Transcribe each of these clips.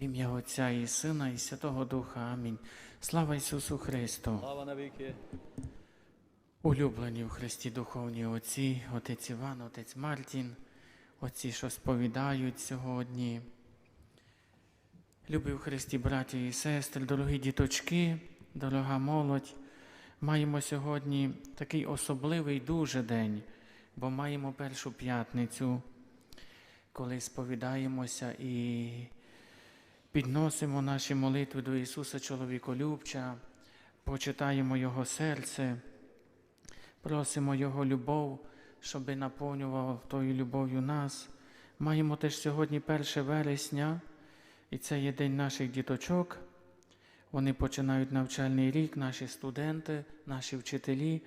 В ім'я Отця і Сина, і Святого Духа. Амінь. Слава Ісусу Христу! Слава навіки. Улюблені в Христі духовні отці, отець Іван, отець Мартін, отці, що сповідають сьогодні. Любі в Христі, браті і сестри, дорогі діточки, дорога молодь. Маємо сьогодні такий особливий дуже день, бо маємо першу п'ятницю, коли сповідаємося і підносимо наші молитви до Ісуса Чоловіколюбча, почитаємо Його серце. Просимо Його любов, щоби наповнював тою любов'ю нас. Маємо теж сьогодні 1 вересня, і це є день наших діточок. Вони починають навчальний рік, наші студенти, наші вчителі,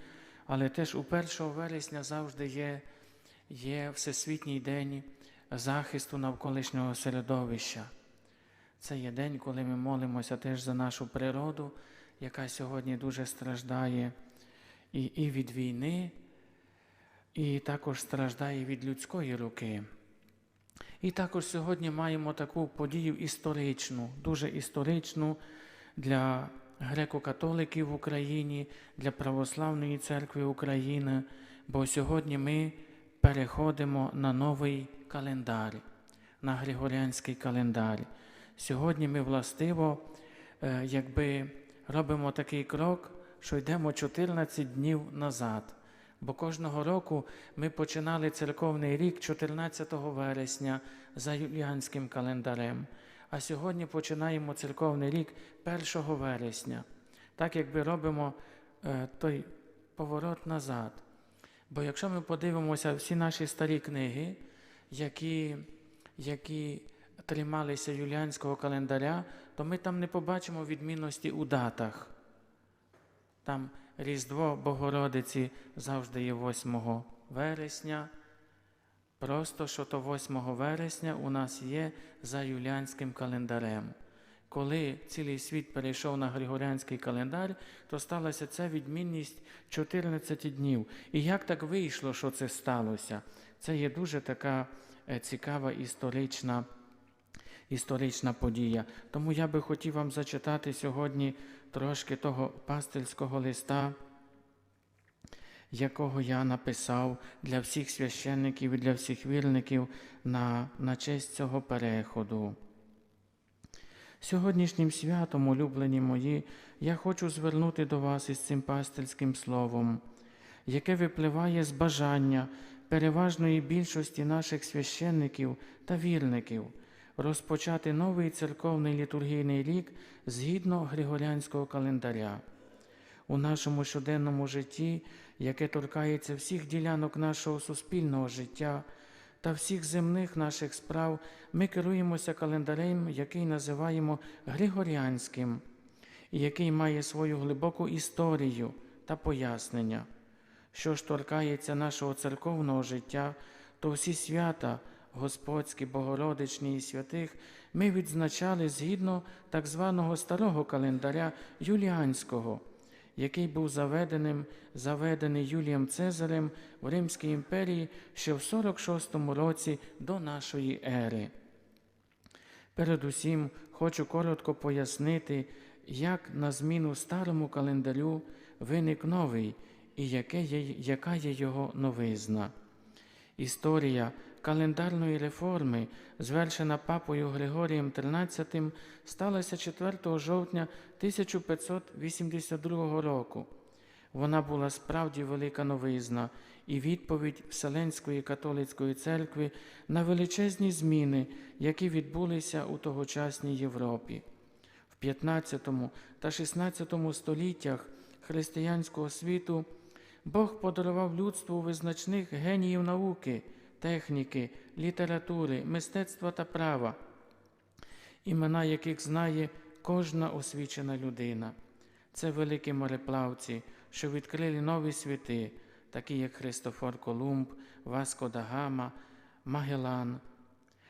але теж у 1 вересня завжди є, є Всесвітній день захисту навколишнього середовища. Це є день, коли ми молимося теж за нашу природу, яка сьогодні дуже страждає і, і від війни, і також страждає від людської руки. І також сьогодні маємо таку подію історичну, дуже історичну для греко-католиків в Україні, для Православної церкви України, бо сьогодні ми переходимо на новий календар, на Григоріанський календар. Сьогодні ми властиво, е, якби робимо такий крок, що йдемо 14 днів назад. Бо кожного року ми починали церковний рік 14 вересня за юліанським календарем, а сьогодні починаємо церковний рік 1 вересня, так якби робимо е, той поворот назад. Бо якщо ми подивимося всі наші старі книги, які, які трималися юліанського календаря, то ми там не побачимо відмінності у датах. Там Різдво Богородиці завжди є 8 вересня. Просто що то 8 вересня у нас є за юліанським календарем. Коли цілий світ перейшов на Григоріанський календар, то сталася ця відмінність 14 днів. І як так вийшло, що це сталося? Це є дуже така е, цікава історична, історична подія. Тому я би хотів вам зачитати сьогодні трошки того пастельського листа, якого я написав для всіх священників і для всіх вірників на, на честь цього переходу. Сьогоднішнім святом, улюблені мої, я хочу звернути до вас із цим пастельським словом, яке випливає з бажання переважної більшості наших священників та вірників розпочати новий церковний літургійний рік згідно Григоріанського календаря. У нашому щоденному житті, яке торкається всіх ділянок нашого суспільного життя та всіх земних наших справ, ми керуємося календарем, який називаємо Григоріанським, який має свою глибоку історію та пояснення. Що ж торкається нашого церковного життя, то всі свята, Господські, Богородичні і святих, ми відзначали згідно так званого старого календаря Юліанського, який був заведеним, заведений Юлієм Цезарем в Римській імперії ще в 46-му році до нашої ери. Передусім хочу коротко пояснити, як на зміну старому календарю виник новий і яке є, яка є його новизна. Історія календарної реформи, звершена папою Григорієм XIII, сталася 4 жовтня 1582 року. Вона була справді велика новизна і відповідь Вселенської католицької церкви на величезні зміни, які відбулися у тогочасній Європі. В 15 та 16 століттях християнського світу Бог подарував людству визначних геніїв науки, техніки, літератури, мистецтва та права, імена яких знає кожна освічена людина. Це великі мореплавці, що відкрили нові світи, такі як Христофор Колумб, Васко да Гама, Магелан.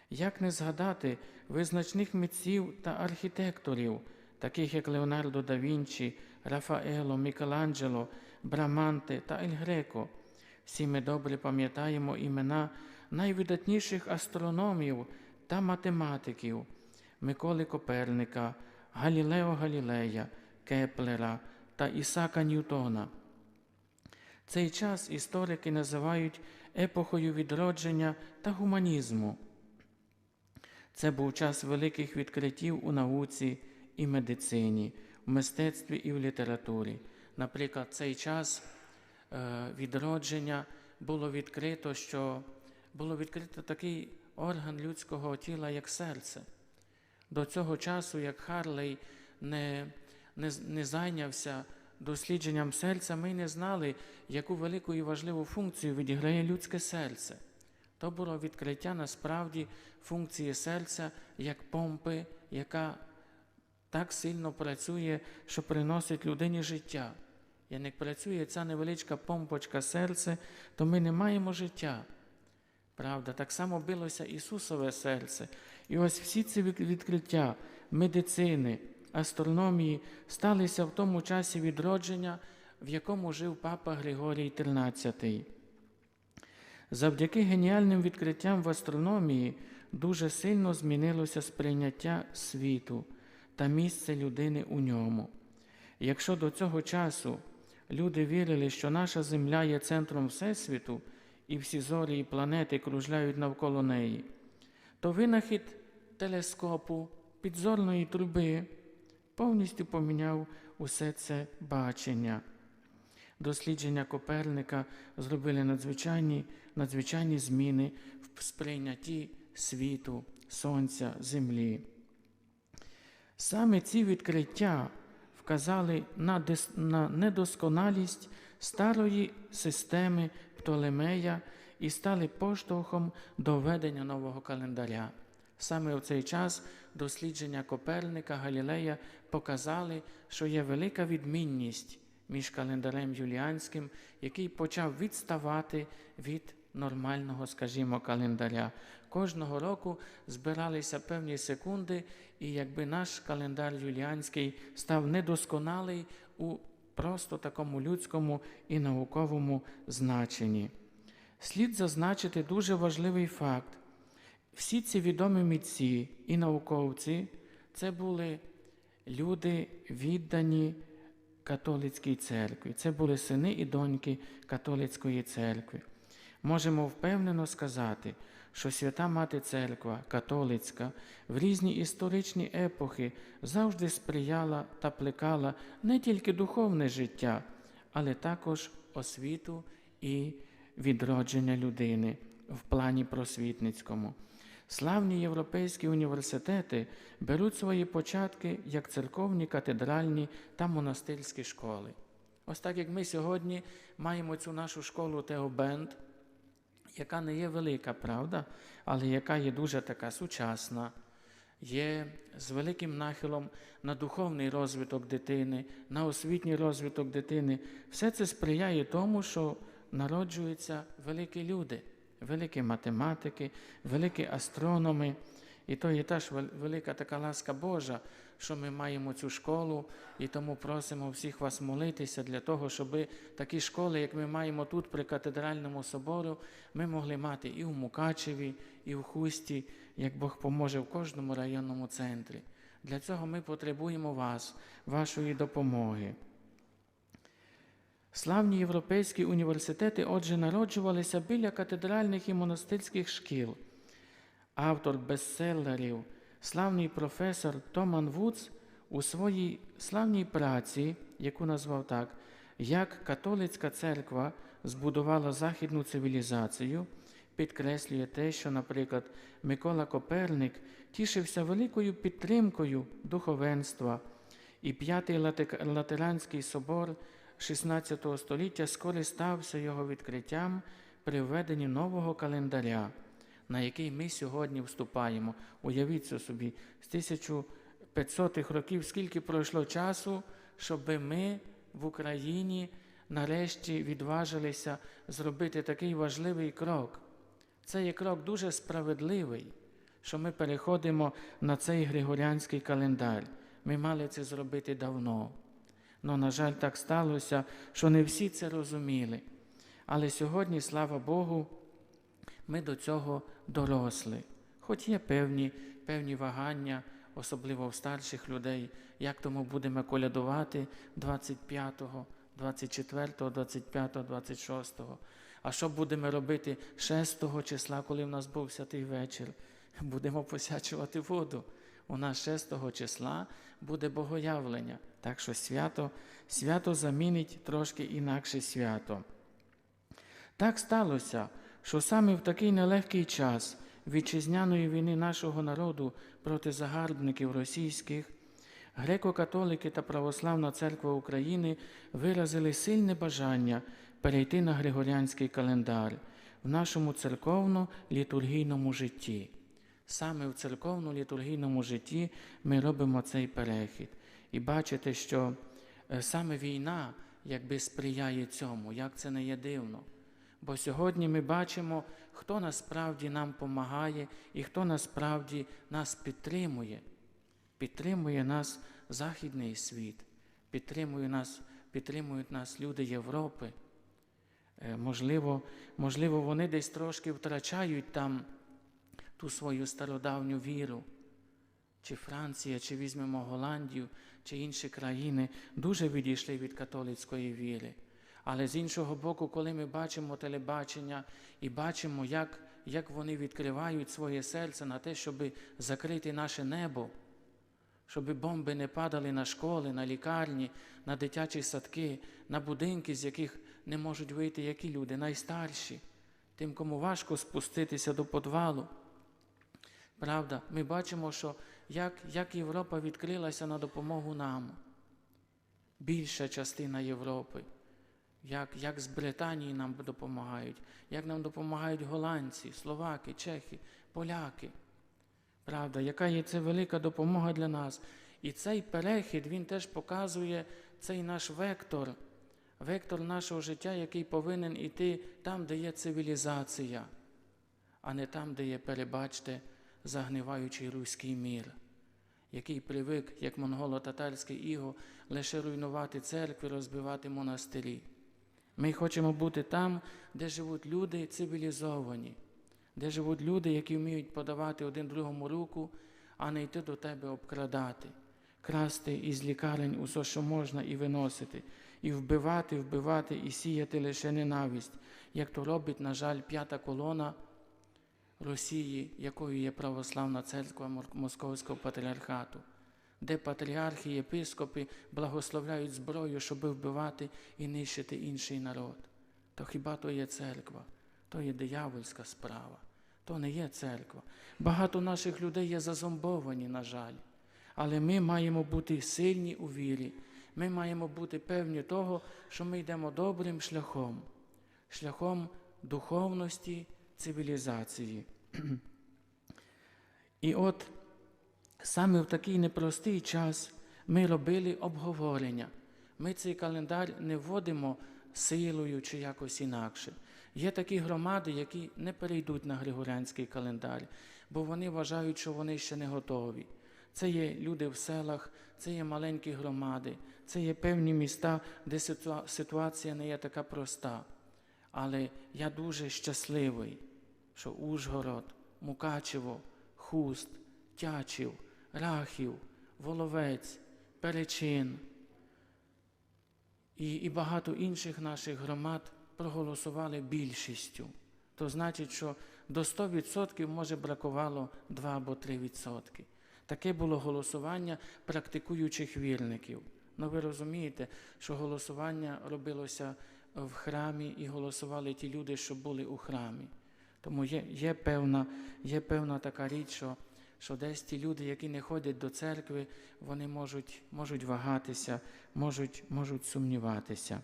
Як не згадати визначних митців та архітекторів, таких як Леонардо да Вінчі, Рафаело, Мікеланджело, Браманте та Ель Греко. Всі ми добре пам'ятаємо імена найвидатніших астрономів та математиків, Миколи Коперника, Галілео Галілея, Кеплера та Ісака Ньютона. Цей час історики називають епохою відродження та гуманізму. Це був час великих відкриттів у науці і медицині, в мистецтві і в літературі. Наприклад, цей час відродження було відкрито, що було відкрито такий орган людського тіла, як серце. До цього часу, як Харлей не, не, не зайнявся дослідженням серця, ми не знали, яку велику і важливу функцію відіграє людське серце. То було відкриття насправді функції серця як помпи, яка так сильно працює, що приносить людині життя. Як працює ця невеличка помпочка серця, то ми не маємо життя. Правда, так само билося Ісусове серце. І ось всі ці відкриття медицини, астрономії сталися в тому часі відродження, в якому жив папа Григорій XIII. Завдяки геніальним відкриттям в астрономії дуже сильно змінилося сприйняття світу та місце людини у ньому. Якщо до цього часу люди вірили, що наша Земля є центром Всесвіту, і всі зорі і планети кружляють навколо неї, то винахід телескопу, підзорної труби повністю поміняв усе це бачення. Дослідження Коперника зробили надзвичайні, надзвичайні зміни в сприйнятті світу, сонця, землі. Саме ці відкриття вказали на, дис... на недосконалість старої системи Птолемея і стали поштовхом до введення нового календаря. Саме в цей час дослідження Коперника Галілея показали, що є велика відмінність між календарем юліанським, який почав відставати від нормального, скажімо, календаря. Кожного року збиралися певні секунди, і якби наш календар юліанський став недосконалий у просто такому людському і науковому значенні. Слід зазначити дуже важливий факт. Всі ці відомі митці і науковці це були люди віддані католицькій церкві, це були сини і доньки католицької церкви. Можемо впевнено сказати, що свята Мати Церква католицька в різні історичні епохи завжди сприяла та плекала не тільки духовне життя, але також освіту і відродження людини в плані просвітницькому. Славні європейські університети беруть свої початки як церковні, катедральні та монастирські школи. Ось так як ми сьогодні маємо цю нашу школу Теобенд, яка не є велика, правда, але яка є дуже така сучасна, є з великим нахилом на духовний розвиток дитини, на освітній розвиток дитини. Все це сприяє тому, що народжуються великі люди великі математики, великі астрономи. І то є теж велика така ласка Божа, що ми маємо цю школу, і тому просимо всіх вас молитися для того, щоб такі школи, як ми маємо тут при катедральному собору, ми могли мати і в Мукачеві, і в Хусті, як Бог поможе в кожному районному центрі. Для цього ми потребуємо вас, вашої допомоги. Славні європейські університети, отже, народжувалися біля катедральних і монастирських шкіл. Автор бестселерів, славний професор Томан Вудс у своїй славній праці, яку назвав так, як католицька церква збудувала західну цивілізацію, підкреслює те, що, наприклад, Микола Коперник тішився великою підтримкою духовенства, і П'ятий Латеранський собор. 16 століття скористався його відкриттям при введенні нового календаря, на який ми сьогодні вступаємо. Уявіться собі, з 1500-х років, скільки пройшло часу, щоб ми в Україні нарешті відважилися зробити такий важливий крок. Це є крок дуже справедливий, що ми переходимо на цей григоріанський календар. Ми мали це зробити давно. Ну, на жаль, так сталося, що не всі це розуміли. Але сьогодні, слава Богу, ми до цього доросли. Хоч є певні певні вагання, особливо в старших людей, як тому будемо колядувати 25-го, 24-го, 25-го, 26-го. А що будемо робити 6 числа, коли в нас був святий вечір? Будемо посячувати воду. У нас 6 числа буде богоявлення. Так що свято, свято замінить трошки інакше свято. Так сталося, що саме в такий нелегкий час вітчизняної війни нашого народу проти загарбників російських, греко-католики та Православна Церква України виразили сильне бажання перейти на Григоріанський календар в нашому церковно-літургійному житті. Саме в церковно-літургійному житті ми робимо цей перехід. І бачите, що е, саме війна якби сприяє цьому, як це не є дивно. Бо сьогодні ми бачимо, хто насправді нам допомагає і хто насправді нас підтримує. Підтримує нас Західний світ, підтримує нас, підтримують нас люди Європи. Е, Можливо, можливо, вони десь трошки втрачають там ту свою стародавню віру. Чи Франція, чи візьмемо Голландію, чи інші країни дуже відійшли від католицької віри. Але з іншого боку, коли ми бачимо телебачення і бачимо, як, як вони відкривають своє серце на те, щоб закрити наше небо, щоб бомби не падали на школи, на лікарні, на дитячі садки, на будинки, з яких не можуть вийти які люди, найстарші, тим, кому важко спуститися до подвалу. Правда, ми бачимо, що як, як Європа відкрилася на допомогу нам, більша частина Європи, як, як з Британії нам допомагають, як нам допомагають голландці, словаки, чехи, поляки. Правда, яка є це велика допомога для нас. І цей перехід він теж показує цей наш вектор, вектор нашого життя, який повинен іти там, де є цивілізація, а не там, де є, перебачте, загниваючий руський мір, який привик, як монголо-татарське іго, лише руйнувати церкви, розбивати монастирі. Ми хочемо бути там, де живуть люди цивілізовані, де живуть люди, які вміють подавати один другому руку, а не йти до тебе обкрадати, красти із лікарень усе, що можна, і виносити, і вбивати, вбивати, і сіяти лише ненависть, як то робить, на жаль, п'ята колона Росії, якою є православна церква Московського патріархату, де патріархи, єпископи благословляють зброю, щоб вбивати і нищити інший народ. То хіба то є церква? То є диявольська справа, то не є церква. Багато наших людей є зазомбовані, на жаль. Але ми маємо бути сильні у вірі. Ми маємо бути певні того, що ми йдемо добрим шляхом, шляхом духовності, цивілізації. І от саме в такий непростий час ми робили обговорення. Ми цей календар не вводимо силою чи якось інакше. Є такі громади, які не перейдуть на Григоріанський календар, бо вони вважають, що вони ще не готові. Це є люди в селах, це є маленькі громади, це є певні міста, де ситуація не є така проста. Але я дуже щасливий, що Ужгород, Мукачево, Хуст, Тячів, Рахів, Воловець, Перечин і, і багато інших наших громад проголосували більшістю. То значить, що до 100% може бракувало 2 або 3%. Таке було голосування практикуючих вірників. Ну ви розумієте, що голосування робилося в храмі і голосували ті люди, що були у храмі. Тому є, є, певна, є певна така річ, що, що десь ті люди, які не ходять до церкви, вони можуть, можуть вагатися, можуть, можуть сумніватися.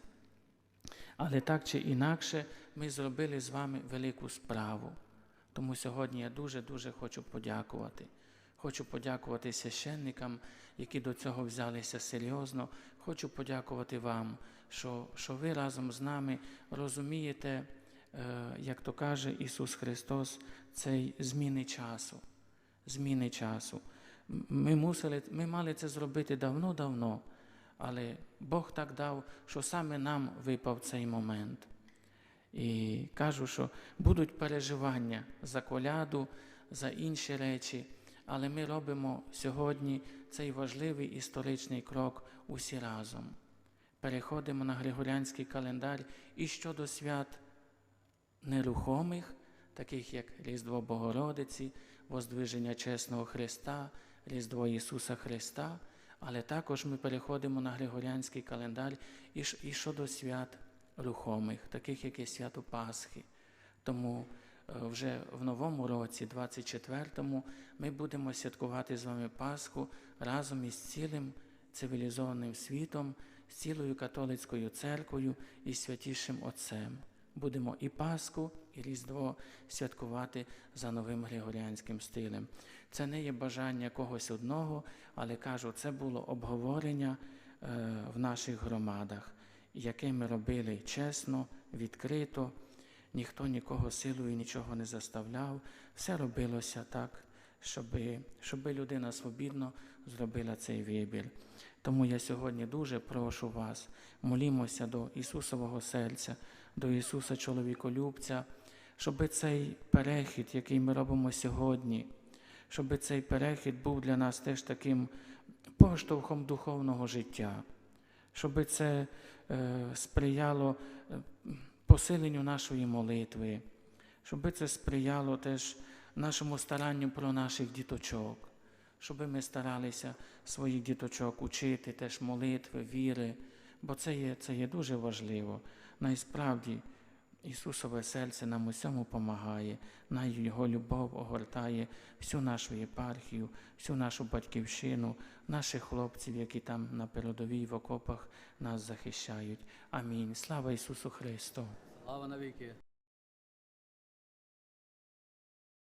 Але так чи інакше, ми зробили з вами велику справу. Тому сьогодні я дуже-дуже хочу подякувати. Хочу подякувати священникам, які до цього взялися серйозно. Хочу подякувати вам, що, що ви разом з нами розумієте, е, як то каже Ісус Христос, цей зміни часу. Зміни часу. Ми, мусили, ми мали це зробити давно-давно, але Бог так дав, що саме нам випав цей момент. І кажу, що будуть переживання за коляду, за інші речі, але ми робимо сьогодні цей важливий історичний крок усі разом. Переходимо на Григоріанський календар і щодо свят нерухомих, таких як Різдво Богородиці, Воздвиження Чесного Христа, Різдво Ісуса Христа, але також ми переходимо на Григоріанський календар і, і щодо свят рухомих, таких як є свято Пасхи. Тому е, вже в новому році, 24-му, ми будемо святкувати з вами Пасху разом із цілим цивілізованим світом, з цілою католицькою церквою і святішим Отцем. Будемо і Пасху, і Різдво святкувати за новим григоріанським стилем. Це не є бажання когось одного, але кажу, це було обговорення е, в наших громадах, яке ми робили чесно, відкрито. Ніхто нікого силою нічого не заставляв. Все робилося так, щоб, щоб людина свобідно зробила цей вибір. Тому я сьогодні дуже прошу вас, молімося до Ісусового серця, до Ісуса чоловіколюбця, щоб цей перехід, який ми робимо сьогодні, щоб цей перехід був для нас теж таким поштовхом духовного життя, щоб це е, сприяло е, посиленню нашої молитви, щоб це сприяло теж нашому старанню про наших діточок, щоб ми старалися своїх діточок учити теж молитви, віри, бо це є, це є дуже важливо. Насправді, Ісусове серце нам усьому допомагає, най Його любов огортає всю нашу єпархію, всю нашу батьківщину, наших хлопців, які там на передовій в окопах нас захищають. Амінь. Слава Ісусу Христу! Слава навіки.